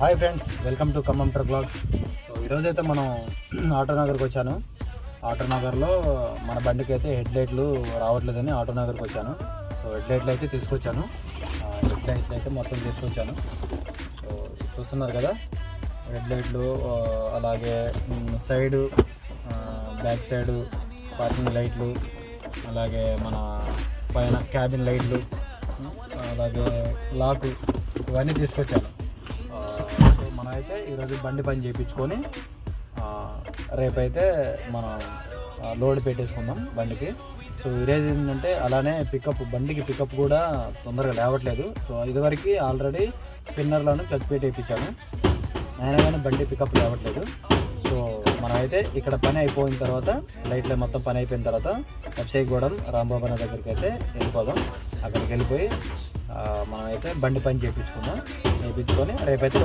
Hi friends welcome to Khammam truck vlogs. So ఈరోజైతే మనం ఆటోనగర్కి వచ్చాను. ఆటోనగర్లో మన బండికి అయితే హెడ్ లైట్లు రావట్లేదని ఆటోనగర్కి వచ్చాను. సో హెడ్ లైట్లు అయితే తీసుకొచ్చాను. హెడ్ లైట్లు అయితే మొత్తం తీసుకొచ్చాను. సో చూస్తున్నారు కదా హెడ్ లైట్లు అలాగే సైడు బ్యాక్ సైడు పార్కింగ్ లైట్లు అలాగే మన పైన క్యాబిన్ లైట్లు అలాగే లాకు ఇవన్నీ తీసుకొచ్చాను. మనం అయితే ఈరోజు బండి పని చేయించుకొని రేపైతే మనం లోడ్ పెట్టేసుకుందాం బండికి. సో ఈరోజు ఏంటంటే అలానే పికప్ బండికి పికప్ కూడా తొందరగా లేవట్లేదు. సో ఇదివరకు ఆల్రెడీ స్పిన్నర్లను క్లచ్ పెట్టి వేయించాను అయినా కానీ బండి పికప్ లేవట్లేదు. సో మనం అయితే ఇక్కడ పని అయిపోయిన తర్వాత లైట్ల మొత్తం పని అయిపోయిన తర్వాత అభిషేక్గూడెం రాంబాబు అన్న దగ్గరికి అయితే వెళ్ళిపోదాం. అక్కడికి వెళ్ళిపోయి మనమైతే మనం అయితే బండి పని చేయించుకుందాం. చేయించుకొని రేపైతే